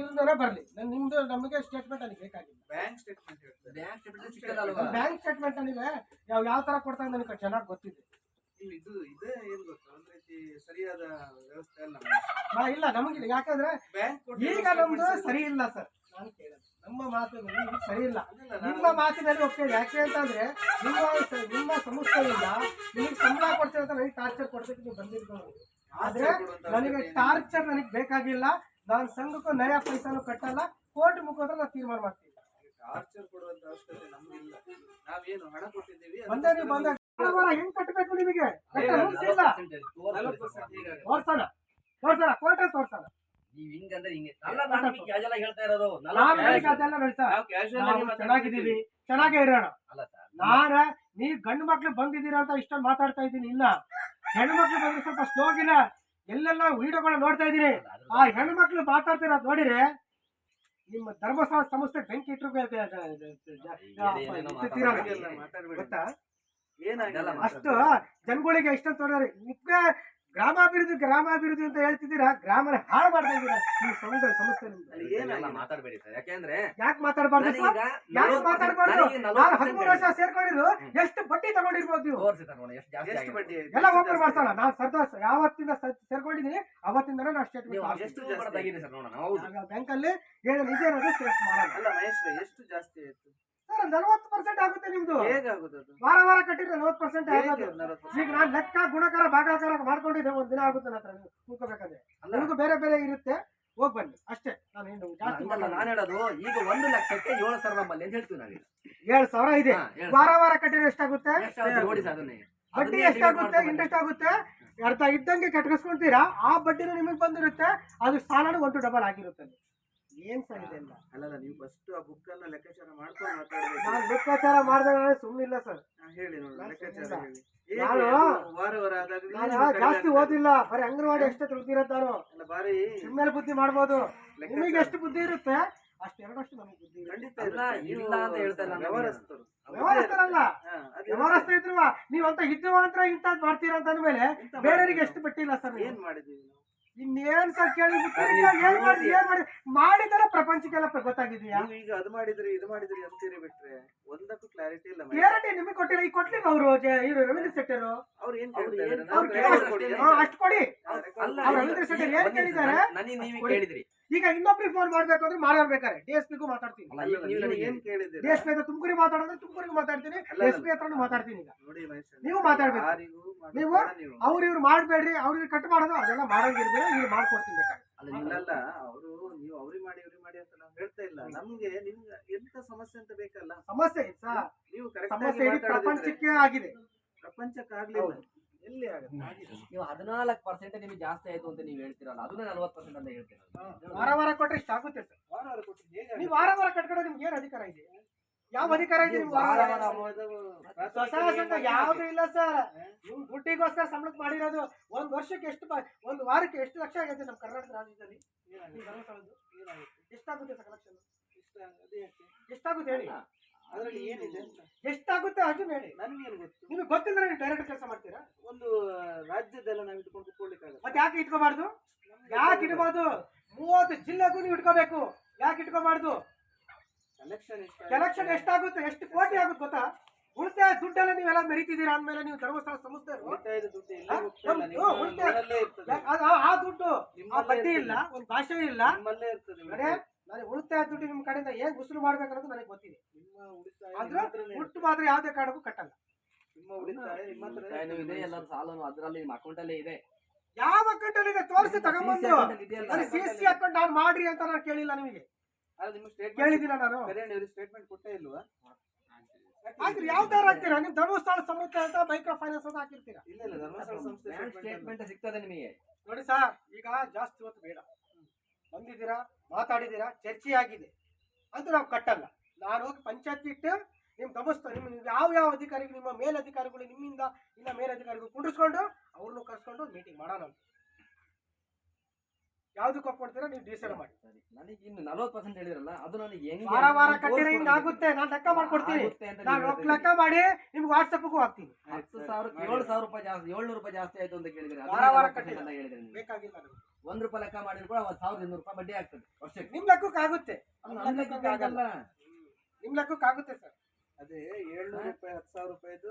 ಇಲ್ದೇ ಬರಲಿ. ನಾನು ನಿಮ್ದು ನಮಗೆ ಸ್ಟೇಟ್ಮೆಂಟ್ ನನಗೆ ಬೇಕಾಗಿಲ್ಲ. ಬ್ಯಾಂಕ್ ಸ್ಟೇಟ್ಮೆಂಟ್ ಹೇಳ್ತಾರೆ. ಬ್ಯಾಂಕ್ ಸ್ಟೇಟ್ಮೆಂಟ್ ಸಿಕ್ಕದಲ್ವಾ ಬ್ಯಾಂಕ್ ಸ್ಟೇಟ್ಮೆಂಟ್ ನನಗೆ ಯಾವ ಯಾವ ತರ ಕೊಡ್ತಾರೆ ನನಗೆ ಚೆನ್ನಾಗಿ ಗೊತ್ತಿದೆ. ನೀವು ಇದು ಇದೇ ಏನ್ ಗೊತ್ತಾ? ಸರಿಯಾದ ವ್ಯವಸ್ಥೆ ಅಲ್ಲ. ಇಲ್ಲ ನಮಗಿಲ್ಲ ಯಾಕಂದ್ರೆ ಬ್ಯಾಂಕ್ ಈಗ ನಮ್ದು ಸರಿ ಇಲ್ಲ ಸರ್. ನಾನು ಕೇಳೋದು ನಮ್ಮ ಮಾತು ಸರಿ ಇಲ್ಲ. ನಿಮ್ಮ ಮಾತಿನಲ್ಲಿ ಒಪ್ಪಿದೆ ಯಾಕೆ ಅಂತಂದ್ರೆ ನಿಮ್ಮ ನಿಮ್ಮ ಸಂಸ್ಥೆಯಿಂದ ನಿಮಗೆ ಸಂಬಳ ಕೊಡ್ತೀರ ಅಂತ ನನಗೆ ಟಾರ್ಚರ್ ಕೊಡ್ಬೇಕು ನೀವು ಬಂದಿರ್ಬೋದು. ಆದ್ರೆ ನನಗೆ ಟಾರ್ಚರ್ ನನಗೆ ಬೇಕಾಗಿಲ್ಲ. ನಾನು ಸಂಘಕ್ಕೂ ನಯ ಪೈಸಾನು ಕಟ್ಟಲ್ಲ. ಕೋರ್ಟ್ ಮುಖಾಂತರ ನಾನು ತೀರ್ಮಾನ ಮಾಡ್ತೀನಿ. ಟಾರ್ಚರ್ ಕೊಡುವಂತ ಅವಶ್ಯಕತೆ ನಮ್ಗಿಲ್ಲ ನಾವೇನು ಹಣ ಕೊಟ್ಟಿದ್ದೀವಿ ಬಂದ ನೀವು ಬಂದ. ಹೆಂಗ್ ಕಟ್ಟಬೇಕು ನಿಮಗೆ? ತೋರ್ಸೋಣ ತೋರ್ಸೋಣ. ಕೋರ್ಟಲ್ಲಿ ತೋರ್ಸೋಣ. ನೀವ್ ಹಿಂಗಂದ್ರೆ ಹಿಂಗೆ. ಅಲ್ಲ ನಾನು ನಿಮಗೆ ಕ್ಯಾಜುವಲ್ ಆಗಿ ಹೇಳ್ತಾ ಇರೋದು. ನಾನು ನಲವತ್ತು ನನಗೆ ಅದೆಲ್ಲ ಬೇಡ ಸರ್. ನಾವು casual ಆಗಿ ನಾವು ಚೆನ್ನಾಗಿದ್ದೀವಿ. ಚೆನ್ನಾಗೇ ಇರೋಣ. ಅಲ್ಲ ಸರ್ ನಾನ ನೀವ್ ಗಂಡು ಮಕ್ಳು ಬಂದಿದ್ದೀರಾ ಅಂತ ಇಷ್ಟೊಂದು ಮಾತಾಡ್ತಾ ಇದ್ದೀನಿ. ಇಲ್ಲ. ಹೆಣ್ಣು ಮಕ್ಳು ಬಂದ್ರೆ ಸ್ವಲ್ಪ ಸ್ಲೋಗಿನ ಎಲ್ಲೆಲ್ಲ ವಿಡಿಯೋಗಳನ್ನ ನೋಡ್ತಾ ಇದೀನಿ ಆ ಹೆಣ್ಮಕ್ಳು ಮಾತಾಡ್ತೀರ ನೋಡಿದ್ರೆ ನಿಮ್ಮ ಧರ್ಮಸ್ಥಳ ಸಂಸ್ಥೆ ಬೆಂಕಿ ಇಟ್ಟರು ಗೊತ್ತಾ? ಅಷ್ಟು ಜನಗಳಿಗೆ ಇಷ್ಟ ತೊಗೊಂಡ್ರೆ ನಿಮ್ಗೆ ಗ್ರಾಮಾಭಿವೃದ್ಧಿ ಗ್ರಾಮಾಭಿವೃದ್ಧಿ ಅಂತ ಹೇಳ್ತಿದ್ದೀರಾ? ಗ್ರಾಮನ ಹಾಳು ಮಾಡ್ತಾ ಇದ್ದೀರಾ? ನಿಮ್ದು. ಏನಾಗಿಲ್ಲ ಮಾತಾಡ್ಬೇಡಿ ಸರ್. ಯಾಕೆಂದ್ರೆ ಯಾಕೆ ಮಾತಾಡಬಾರ್ದು ನನಗೀಗ ಯಾಕೆ ನಲವತ್ತು ಮಾತಾಡಬಾರ್ದು? ನನಗೆ ನಾನು ನಲವತ್ತು ಹದಿಮೂರು ವರ್ಷ ಸೇರ್ಕೊಂಡಿದ್ರು ಎಷ್ಟು ಬಡ್ಡಿ ತಗೊಂಡಿರ್ಬೋದು ನೀವು? ತೋರ್ಸಿ ತಗೋಣ ಎಷ್ಟು ಜಾಸ್ತಿ ಎಷ್ಟು ಬಡ್ಡಿ? ಎಲ್ಲ ಒಬ್ಬರು ಓಪನ್ ಜಾಸ್ತಿ ಮಾಡ್ಸಲ್ಲ. ನಾನು ಸರ್ದಾರ್ ಯಾವತ್ತಿಂದ ಸೇರ್ಕೊಂಡಿದ್ದೀನಿ ಅವತ್ತಿಂದ ನಾನು ನೀವು ಸ್ಟೇಟ್ಮೆಂಟ್ ಎಷ್ಟು ಬಡದಾಗಿದೆ ಸರ್ ನೋಡೋಣ. ಹೌದು. ಬ್ಯಾಂಕ್ ಅಲ್ಲಿ ಏನು ನಿಜ ಅನ್ನೋದು ಸೇರ್ಸ್ ಅಲ್ಲ ಎಷ್ಟು ಜಾಸ್ತಿ ಆಯ್ತು? ಸರ್ ನಲವತ್ತು ಪರ್ಸೆಂಟ್ ಆಗುತ್ತೆ ನಿಮ್ದು. ಹೇಗಾಗುದು ಅದು? ವಾರ ವಾರ ಕಟ್ಟಿದ್ರೆ ನಲವತ್ತು ಪರ್ಸೆಂಟ್ ಆಗೋದು? ಈಗ ನಾನು ಲೆಕ್ಕ ಗುಣಕಾರ ಭಾಗಾಕಾರ ಮಾಡ್ಕೊಂಡಿದ್ದೆ ಒಂದ್ ದಿನ ಆಗುತ್ತೆ ನನ್ನ ಹತ್ರ ನೀವು ನನಗೂ ಬೇರೆ ಬೇರೆ ಇರುತ್ತೆ. ಹೋಗ್ ಬನ್ನಿ. ಅಷ್ಟೇ. ನಾನು ಜಾಸ್ತಿ ಹಂಗಲ್ಲ ನಾನು ಹೇಳೋದು ಈಗ ಒಂದು ಲಕ್ಷಕ್ಕೆ ಏಳು ಸಾವಿರ ನಮ್ಮಲ್ಲಿ ಅಂತ ಹೇಳ್ತೀವಿ ನಾವೀಗ. ಏಳು ಸಾವಿರ ಇದೆ. ಹಾ, ಏಳು ವಾರ ವಾರ ಕಟ್ಟಿದ್ರೆ ಎಷ್ಟಾಗುತ್ತೆ? ಎಷ್ಟಾಗುತ್ತೆ ನೋಡಿ ಸರ್ ಅದನ್ನೇ. ಬಡ್ಡಿ ಅದನ್ನೇ ಎಷ್ಟಾಗುತ್ತೆ ಮಾಡ್ಕೊಂಡು ಇಂಟ್ರೆಸ್ಟ್ ಆಗುತ್ತೆ? ಅರ್ಧ ಇದ್ದಂಗೆ ಕಟ್ಗಿಸ್ಕೊಂತೀರಾ ಆ ಬಡ್ಡಿನೂ ನಿಮಗೆ ಬಂದಿರುತ್ತೆ. ಅದು ಸಾಲನೂ ಒಂದು ಡಬಲ್ ಆಗಿರುತ್ತೆ. ಅಲ್ಲಿ. ಏನ್ ಸರ್ ಇದೆಲ್ಲ? ಅಲ್ಲಲ್ಲ ನೀವು ಫಸ್ಟ್ ಆ ಬುಕ್ ಅನ್ನ ಲೆಕ್ಕಾಚಾರ ಮಾಡ್ಕೊಂಡು ಮಾತಾಡ್ಬೇಕು. ನಾನು ಲೆಕ್ಕಾಚಾರ ಮಾಡಿದಾಗ ಸುಮ್ಮನಿಲ್ಲ ಸರ್. ನಾನು ಹೇಳಿ ನೋಡಿ ನಾನು ಲೆಕ್ಕಾಚಾರ. ಹೇಳಿ. ಹೇಗೆ ನಾನು- ಅದು ವಾರ ವಾರ ಆದಾಗ ನಾನು ಜಾಸ್ತಿ ಓದಿಲ್ಲ. ಬರೀ ಅಂಗನವಾಡಿ ಅಷ್ಟೇ ತಿಳ್ತಿರೋದು ನಾನು. ಅಲ್ಲ ಬಾರಿ. ನಿಮ್ಮೇಲೆ ಬುದ್ಧಿ ಮಾಡ್ಬೋದು. ನಿಮಗೆ ಎಷ್ಟು ಬುದ್ಧಿ ಇರುತ್ತೆ? ಅಷ್ಟು ಎರಡಷ್ಟು ನಮಗೆ ಬುದ್ಧಿ ಇರುತ್ತೆ. ಖಂಡಿತ ಅಲ್ಲ, ಇರುತ್ತೆ. ಇಲ್ಲ ಅಂತ ಹೇಳ್ತಾರೆ ಇಲ್ಲ ನಾನು. ವ್ಯವಹರಿಸ್ತರು. ವ್ಯವಹಾರಸ್ಥರಲ್ಲ ಹಾ, ಅದು ವ್ಯವಹಾರಸ್ಥ ಇದ್ರು ನೀವಂತ ಮಾಡ್ತೀರಾ ಅಂತ ಅಂದ್ಮೇಲೆ ಇಂಥ ಬೇರೆಯವರಿಗೆ ಎಷ್ಟು ಬಿಟ್ಟಿಲ್ಲ ಸರ್ ಏನ್ ಮಾಡಿದೀವಿ ನಾವು? ಇನ್ನೇನ್ ಸರ್ ಕೇಳಿ ಏನ್ ಮಾಡಿ ಏನ್ ಮಾಡಿ ಮಾಡಿದಾರ ಪ್ರಪಂಚಕ್ಕೆಲ್ಲ ಪ್ರ- ಗೊತ್ತಾಗಿದೆಯಾ? ನೀವು ಈಗ ಅದು ಮಾಡಿದ್ರಿ ಇದು ಮಾಡಿದ್ರಿ ಅಂತೀರಿ ಬಿಟ್ರೆ ಒಂದಕ್ಕೂ ಕ್ಲಾರಿಟಿ ಇಲ್ಲ ಕ್ಲಾರಿಟಿ ನಿಮಗೆ ಕೊಟ್ಟಿಲ್ಲ. ಈಗ ಕೊಟ್ಲಿಲ್ಲ ಅವರು ಇವರು ರವೀಂದ್ರ ಶೆಟ್ಟರು ಅವ್ರು? ಏನ್ ಅಷ್ಟು. ಕೊಡಿ. ರವೀಂದ್ರ ಶೆಟ್ಟರ್ ಏನ್ ಕೇಳಿದ್ದಾರೆ? ನನಗೆ ನೀವೇ ಕೇಳಿದ್ರಿ. ಈಗ ಇನ್ನೊಬ್ರಿಗೆ ಫೋನ್ ಮಾಡ್ಬೇಕು ಅಂದ್ರೆ ಮಾಡ್ಬೇಕಾರೆ ಡಿ ಎಸ್ ಪಿಗೂ ಮಾತಾಡ್ತೀನಿ? ಡಿ ಎಸ್ ಪಿ ಹತ್ರ ತುಮಕೂರಿಗೆ ಮಾತಾಡಿದ್ರೆ ತುಮಕೂರಿಗೆ ಮಾತಾಡ್ತೀನಿ ಎಸ್ ಪಿ ಹತ್ರನು ಮಾತಾಡ್ತೀನಿ ಈಗ. ನೋಡಿ ನೀವು ಮಾತಾಡ್ಬೇಕು. ನೀವು ಅವ್ರ ಅವ್ರು ಇವ್ರು ಮಾಡ್ಬೇಡ್ರಿ ಅವ್ರಿಗೆ ಕಟ್ ಮಾಡೋದು ಅದೆಲ್ಲ ಮಾಡಂಗಿರ್ಬೇಡ ನೀವು ಮಾಡ್ಕೊಡ್ತೀನಿ ಬೇಕಾದ್ರೆ ಅಲ್ಲ ನೀವು ಅವರು ನೀವು ಅವ್ರಿಗೆ ಮಾಡಿ ಇವ್ರಿಗೆ ಮಾಡಿ ಅಂತ ನಾವು ಹೇಳ್ತಾ ಇಲ್ಲ. ನಮ್ಗೆ ನಿಮ್ಗೆ ಎಂತ ಸಮಸ್ಯೆ ಅಂತ ಬೇಕಲ್ಲ? ಸಮಸ್ಯೆ ಸರ್ ನೀವು ಕರೆಕ್ಟ್ ಸಮಸ್ಯೆ ಇಡೀ ಪ್ರಪಂಚಕ್ಕೆ ಆಗಿದೆ. ಪ್ರಪಂಚಕ್ಕಾಗ್ಲಿಲ್ಲ ಎಲ್ಲಿ ಆಗುತ್ತೆ? ನೀವು ಹದಿನಾಲ್ಕು ಪರ್ಸೆಂಟ್ ನಿಮ್ಗೆ ಜಾಸ್ತಿ ಆಯ್ತು ಅಂತ ನೀವು ಹೇಳ್ತೀರಲ್ಲ ಅದನ್ನ ನಲ್ವತ್ತು ಪರ್ಸೆಂಟ್ ಅಂತ ಹೇಳ್ತೀರಲ್ಲ. ವಾರ ವಾರ ಕೊಟ್ರೆ ಇಷ್ಟ ಆಗುತ್ತೆ ಸರ್. ವಾರ ವಾರ ಕೊಟ್ಟು ನೀವು ವಾರ ವಾರ ಕಟ್ಕೊಂಡು ನಿಮ್ಗೆ ಏನ್ ಅಧಿಕಾರ ಇದೆ? ಯಾವ ಅಧಿಕಾರ ಇದೆ ನಿಮ್ಗೆ ಯಾವ್ದು ಇಲ್ಲ ಸರ್. ದುಡ್ಡಿಗೋಸ್ಕರ ಸಂಬಳಕ್ಕೆ ಮಾಡಿರೋದು ಒಂದ್ ವರ್ಷಕ್ಕೆ ಎಷ್ಟು ಒಂದ್ ವಾರಕ್ಕೆ ಎಷ್ಟು ಲಕ್ಷ ಆಗುತ್ತೆ ನಮ್ಮ ಕರ್ನಾಟಕ ರಾಜ್ಯದಲ್ಲಿ? ಎಷ್ಟಾಗುತ್ತೆ ಸರ್ ಕಲೆಕ್ಷನ್ ಎಷ್ಟಾಗುತ್ತೆ ಹೇಳಿ? ಅದರಲ್ಲಿ ಏನಿದೆ ಎಷ್ಟಾಗುತ್ತೆ ಅಷ್ಟು ಹೇಳಿ? ನನಗೇನು ಗೊತ್ತು? ನಿಮಗೆ ಗೊತ್ತಿಲ್ಲ ನೀವು ಡೈರೆಕ್ಟ್ ಕೆಲಸ ಮಾಡ್ತೀರಾ? ಒಂದು ರಾಜ್ಯದೆಲ್ಲ ನಾವು ಇಟ್ಕೊಂಡು ಕುತ್ಕೊಳ್ಳಿಕ್ಕಾಗಲ್ಲ ಮತ್ತೆ ಯಾಕೆ ಇಟ್ಕೋಬಾರ್ದು? ಯಾಕೆ ಇಟ್ಕೋಬಾರ್ದು? ಮೂವತ್ತು ಜಿಲ್ಲೆಗೂ ನೀವು ಇಟ್ಕೋಬೇಕು. ಯಾಕೆ ಇಟ್ಕೋಬಾರ್ದು? ಕಲೆಕ್ಷನ್ ಎಲೆಕ್ಷನ್ ಎಷ್ಟಾಗುತ್ತೆ? ಎಷ್ಟು ಕೋಟಿ ಆಗುತ್ತೆ ಗೊತ್ತಾ? ಉಳಿತಾಯ ದುಡ್ಡೆಲ್ಲ ನೀವೆಲ್ಲ ಮೆರಿತಿದ್ದೀರಾ ಅಂದ್ಮೇಲೆ ನೀವು ಧರ್ಮಸ್ಥಳ ಸಂಸ್ಥೆ? ಎಲ್ಲಿ ಆ ದುಡ್ಡು ಬಡ್ಡಿ. ಇಲ್ಲ ಒಂದು ಭಾಷೆ ಇಲ್ಲ. ಉಳಿತಾಯ. ದುಡ್ಡು ನಿಮ್ ಕಡೆಯಿಂದ ಹೇಗೆ ಉಸಿರು ಮಾಡ್ಬೇಕನ್ನೋದು ನನಗೆ ಗೊತ್ತಿದೆ. ಆದ್ರೆ ಹುಟ್ಟು ಮಾತ್ರ ಯಾವುದೇ ಕಾರಣಕ್ಕೂ ಕಟ್ಟಲ್ಲ. ಇದೆ. ಎಲ್ಲರ ಸಾಲನು ಅದರಲ್ಲಿ ನಿಮ್ಮ ಅಕೌಂಟ್ ಅಲ್ಲೇ ಇದೆ. ಯಾವ ಅಕೌಂಟಲ್ಲಿ ಇದೆ ತೋರಿಸಿ ತಗೊಂಡ್ಬಂದು ಸಿ ಸಿ ಅಕೌಂಟ್ ನಾನು ಮಾಡ್ರಿ ಅಂತ ನಾನು ಕೇಳಿಲ್ಲ ನಿಮಗೆ. ಅಲ್ಲ ನಿಮ್ಗೆ ಸ್ಟೇಟ್ಮೆಂಟ್ ಕೇಳಿದಿಲ್ಲ ನಾನು? ಕರೆಂಟ್ ಸ್ಟೇಟ್ಮೆಂಟ್ ಕೊಟ್ಟೇ ಇಲ್ವಾ? ಆಯ್ತು ಯಾವ ತರ ಹಾಕ್ತೀರಾ? ನಿಮ್ ಧರ್ಮಸ್ಥಳ ಸಮುದ್ರ ಅಂತ ಮೈಕ್ರೋ ಫೈನಾನ್ಸ್ ಅಂತ ಹಾಕಿರ್ತೀರಾ? ಇಲ್ಲ ಇಲ್ಲ ಧರ್ಮಸ್ಥಳ ಸಂಸ್ಥೆ statement ಸ್ಟೇಟ್ಮೆಂಟ್ ಸಿಗ್ತದೆ ನಿಮಗೆ. ನೋಡಿ ಸರ್ ಈಗ ಜಾಸ್ತಿ ಹೊತ್ತು ಬೇಡ. ಬಂದಿದ್ದೀರಾ ಮಾತಾಡಿದೀರಾ ಚರ್ಚೆ ಆಗಿದೆ ಅಂತ ನಾವು ಕಟ್ಟಲ್ಲ. ನಾನು ಹೋಗಿ ಪಂಚಾಯತ್ ಇಟ್ಟು ನಿಮ್ಮ ಧರ್ಮಸ್ಥಳ ನಿಮ್ಮ ಯಾವ ಯಾವ ಅಧಿಕಾರಿಗಳು ನಿಮ್ಮ ಮೇಲಧಿಕಾರಿಗಳು ನಿಮ್ಮಿಂದ ಇನ್ನ ಮೇಲಧಿಕಾರಿಗಳು ಕುಂಡಿಸ್ಕೊಂಡು ಅವ್ರನ್ನೂ ಕರ್ಸ್ಕೊಂಡು ಮೀಟಿಂಗ್ ಮಾಡೋಣ ಅಂತ. ಯಾವ್ದಕ್ಕೆ ಒಪ್ಕೊಡ್ತೀರಾ ನೀವು ಡಿಸೈಡ್ ಮಾಡಿ. ಸರಿ. ನನಗೆ ಇನ್ನು ನಲ್ವತ್ತು ಪರ್ಸೆಂಟ್ ಹೇಳಿದ್ರಲ್ಲ ಅದು ನನಗೆ ಹೆಂಗೆ ವಾರ ವಾರ ಕಟ್ಟಿದ್ರೆ ಹಿಂಗ್ ಆಗುತ್ತೆ ನಾನು ಲೆಕ್ಕ ಮಾಡ್ಕೊಡ್ತೀನಿ. ಆಗುತ್ತೆ ಅಂತ ನಾನು ನೀವು ಲೆಕ್ಕ ಮಾಡಿ ನಿಮ್ಗೆ ವಾಟ್ಸಪ್ಗೂ ಹಾಕ್ತೀನಿ. ಹತ್ತು ಸಾವಿರ ಏಳು ಸಾವಿರ ರೂಪಾಯಿ ಜಾಸ್ತಿ ಏಳ್ನೂರು ರೂಪಾಯಿ ಜಾಸ್ತಿ ಆಯ್ತು ಅಂತ ಕೇಳಿದ್ರೆ ವಾರ ವಾರ ಕಟ್ಟಿಲ್ಲ. ಅಂತ ಹೇಳಿದ್ರೆ ನೀವು ಬೇಕಾಗಿಲ್ಲ ನಮ್ಗೆ. ಒಂದ್ ರೂಪಾಯಿ ಲೆಕ್ಕ ಮಾಡಿದ್ರು ಕೂಡ ಒಂದು ಸಾವಿರದ ಇನ್ನೂರು ರೂಪಾಯಿ ಬಡ್ಡಿ ಆಗ್ತದೆ. ವರ್ಷಕ್ಕೆ ನಿಮ್ ಲೆಕ್ಕಕ್ಕೆ ಆಗುತ್ತೆ. ನನ್ನ ಲೆಕ್ಕಕ್ಕೆ ಆಗಲ್ಲ. ನಿಮ್ ಲೆಕ್ಕಕ್ಕೆ ಆಗುತ್ತೆ ಸರ್. ಅದೇ ಏಳ್ನೂರು ರೂಪಾಯಿ ಹತ್ತು ಸಾವಿರ ರೂಪಾಯಿದು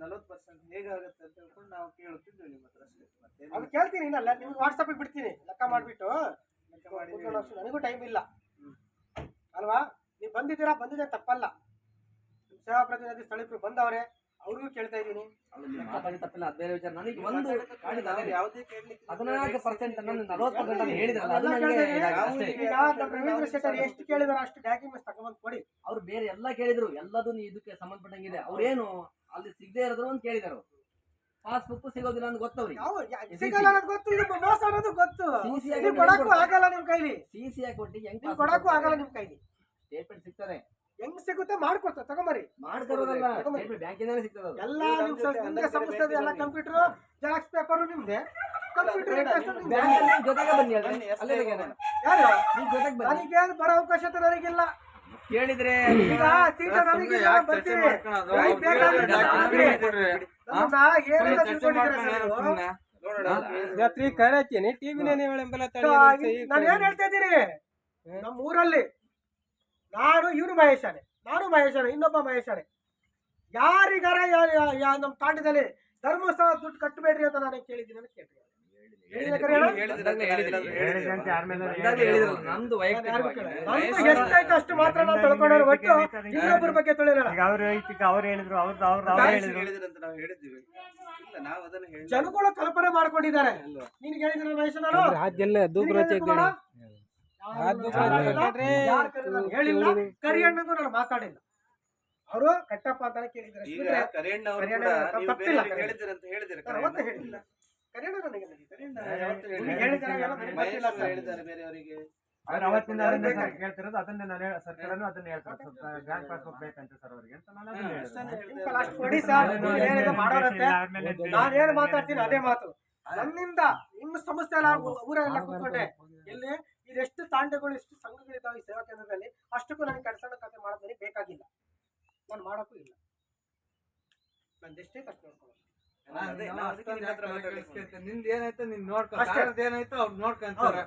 ನಲವತ್ತು ಪರ್ಸೆಂಟ್ ಹೇಗಾಗುತ್ತೆ ಅಂತ ಹೇಳ್ಕೊಂಡು ನಾವು ಕೇಳುತ್ತಿದ್ವಿ ನಿಮ್ಮ ಹತ್ರ ಅಷ್ಟೇ. ಮತ್ತೆ ಅದು ಕೇಳ್ತೀನಿ ಇಲ್ಲ ನಿಮ್ಗೆ ವಾಟ್ಸಪ್ ಬಿಡ್ತೀನಿ ಲೆಕ್ಕ ಮಾಡಿಬಿಟ್ಟು. ಲೆಕ್ಕ ಮಾಡಿ ನನಗೂ ಟೈಮ್ ಇಲ್ಲ. ಅಲ್ವಾ? ನೀವು ಬಂದಿದ್ದೀರಾ? ಬಂದಿದೆ ತಪ್ಪಲ್ಲ. ಸೇವಾ ಪ್ರತಿನಿಧಿ ಸ್ಥಳೀಕರು ಬಂದವ್ರೆ. ಅವ್ರಿಗೂ ಕೇಳ್ತಾ ಇದ್ದೀನಿ. ಮಾತಾಡಿ ತಪ್ಪಿಲ್ಲ ಅದ್ ಬೇರೆ ವಿಚಾರ. ನನಗೆ ಒಂದು ಯಾವುದೇ ಹದಿನಾಲ್ಕು ಪರ್ಸೆಂಟ್ ನಾನು ನಲವತ್ತು ಪರ್ಸೆಂಟ್ ಅಂತ ಹೇಳಿದ್ರಲ್ಲ ಅದು ನಮ್ಮ ರವೀಂದ್ರ ಶೆಟ್ಟರ್ ಎಷ್ಟು ಕೇಳಿದಾರೆ ಅಷ್ಟು ಡಾಕ್ಯುಮೆಂಟ್ಸ್ ತಗೊಂಡ್ ಕೊಡಿ. ಅವ್ರು ಬೇರೆ ಎಲ್ಲ ಕೇಳಿದ್ರು ಎಲ್ಲದೂ ಇದಕ್ಕೆ ಸಂಬಂಧಪಟ್ಟಂಗಿದೆ. ಅವ್ರೇನು ಅಲ್ಲಿ ಸಿಗದೆ ಇರೋದ್ರು ಅಂತ ಕೇಳಿದಾರು. ಪಾಸ್ಬುಕ್ ಸಿಗೋದಿಲ್ಲ ಅಂತ ಗೊತ್ತವ್ರಿ ಯಾವ ಸಿಗಲ್ಲ ಅನ್ನೋದು ಗೊತ್ತು ಇದು ಮೋಸ ಅನ್ನೋದು ಗೊತ್ತು. ಸಿಸಿ ಕೊಡಕ್ಕೂ ಆಗಲ್ಲ ನಿಮ್ ಕೈಲಿ. ಸಿಸಿ ಸಿ ಹಾಕಿ ಹೆಂಗ್ ಕೊಡಕ್ಕೂ ಆಗಲ್ಲ ನಿಮ್ ಕೈಲಿ. ಸ್ಟೇಟ್ಮೆಂಟ್ ಸಿಗ್ತದೆ. ಹೆಂಗ್ ಸಿಗುತ್ತೆ ಮಾಡ್ಕೊಡ್ತಾರೆ ತಗೊಂಬರಿ. ಬ್ಯಾಂಕಿಂದಾನೆ ಎಲ್ಲ ನಿಮ್ ನಿಮ್ಗೆ ಎಲ್ಲ ಸಂಸ್ಥೆದು ಎಲ್ಲ ಕಂಪ್ಯೂಟರ್ ಜೆರಾಕ್ಸ್ ಪೇಪರ್ ನಿಮ್ದೆ. ಕಂಪ್ಯೂಟರ್ ಜೊತೆಗೆ ಬನ್ನಿ ಅಲ್ಲೇ ಯಾರು? ನನಗೇನು ಬರೋ ಅವಕಾಶ ನನಗಿಲ್ಲ. ಕೇಳಿದ್ರೆ ಈಗ ತೀಟ ಬರ್ತೀವಿ ನೀವು? ರಾತ್ರಿ ಕರೆತೀನಿ ಟಿವಿನೇ ನೀವೆಂಬೆಲ್ಲ ನಾನು ಏನ್ ಹೇಳ್ತಾ ಇದ್ದೀನಿ ನಮ್ಮ ಊರಲ್ಲಿ ನಾನು ಇವನು ಮಹೇಶಾನೆ ನಾನು ಮಹೇಶನೇ ಇನ್ನೊಬ್ಬ ಮಹೇಶನೇ. ಯಾರಿಗಾರ ನಮ್ಮ ತಾಂಡದಲ್ಲಿ ಧರ್ಮಸ್ಥಳ ದುಡ್ಡು ಕಟ್ಟಬೇಡ್ರಿ ಅಂತ ನಾನು ಕೇಳಿದ್ದೀನಿ ಅಂತ ಯಾರ ನಾನು ಎಷ್ಟೈತೆ ಅಷ್ಟು ಮಾತ್ರ ನಾವು ತಿಳ್ಕೊಂಡವ್ರು ಒಟ್ಟು ಇನ್ನೊಬ್ಬರ ಬಗ್ಗೆ ಈಗ ಅವ್ರು ಐತಿಕ ಅವ್ರು ಹೇಳಿದ್ರು ಅವ್ರದ್ದು ಅವ್ರದ್ದು ಅವ್ರು ಹೇಳಿದ್ರು. ಹೇಳಿದ್ರಂತ ನಾವು ಹೇಳಿದ್ದೀವಿ ಇಲ್ಲ ನಾವು ಅದನ್ನ ಹೇಳಿದ್ವಿ. ಜನಗಳು ಕಲ್ಪನೆ ಮಾಡ್ಕೊಂಡಿದ್ದಾರೆ. ನಿನ್ಗೆ ಹೇಳಿದ್ರೆ ಮಹೇಶ ನಾನು ಹೇಳಿಲ್ಲ ಕರಿಯಣ್ಣಗೂ ನಾನು ಮಾತಾಡಿಲ್ಲ ಅವರು ಕಟ್ಟಪ್ಪ ಅಂತಾನೆ ಕೇಳಿದ್ದಾರೆ ಬೇರೆಯವ್ರಿಗೆ ಅಂತ ಹೇಳಿಲ್ಲ ಕರಿಯಣ್ಣ ನನಗೆ ಹೇಳಿದ್ದಾರೆ ಅವರು ಸರ್. ಅವತ್ತಿಂದ ಅದನ್ನೇ. ಸರ್ ಕೇಳ್ತಿರೋದು ಅದನ್ನೇ ನಾನು ಹೇಳ- ಸರ್ಕಾರನು ಅದನ್ನ ಹೇಳ್ತಾರೆ ಸ್ವಲ್ಪ ಬ್ಯಾಂಕ್ ಪಾಸ್ಬುಕ್ ಬೇಕಂತ ಸರ್ ಅವ್ರಿಗೆ ಅಂತ ನಾನು ಅದನ್ನೇ ಸರ್ ಮಾತಾಡ್ತೀನಿ ಅದೇ ಮಾತು ನನ್ನಿಂದ ನಿಮ್ಮ ಸಂಸ್ಥೆ ಎಲ್ಲ ಊರ ಊರೆಲ್ಲ ಕೂತ್ಕೊಂಡೆ ಇಲ್ಲಿ ಇದೆಷ್ಟು ತಾಂಡಗಳು ಎಷ್ಟು ಸಂಘಗಳಿದ್ದಾವೆ ಈ ಸೇವಾ ಕೇಂದ್ರದಲ್ಲಿ ಅಷ್ಟಕ್ಕೂ ನನಗೆ ಕಡ್ಸಣ ಕತೆ ಮಾಡೋದಕ್ಕೆ ಬೇಕಾಗಿಲ್ಲ. ನಾನು ಮಾಡೋಕ್ಕೂ ಇಲ್ಲ. ನಂದು ಕಷ್ಟ ನೋಡ್ಕೊಳ್ಳೋದು. ನಿಂದ ಏನಾಯ್ತು ನಿನ್ ನೋಡ್ಕೊಂಡ್ ಅಷ್ಟೇ. ಏನಾಯ್ತು ಅವ್ರು ನೋಡ್ಕೊಂತಾರೆ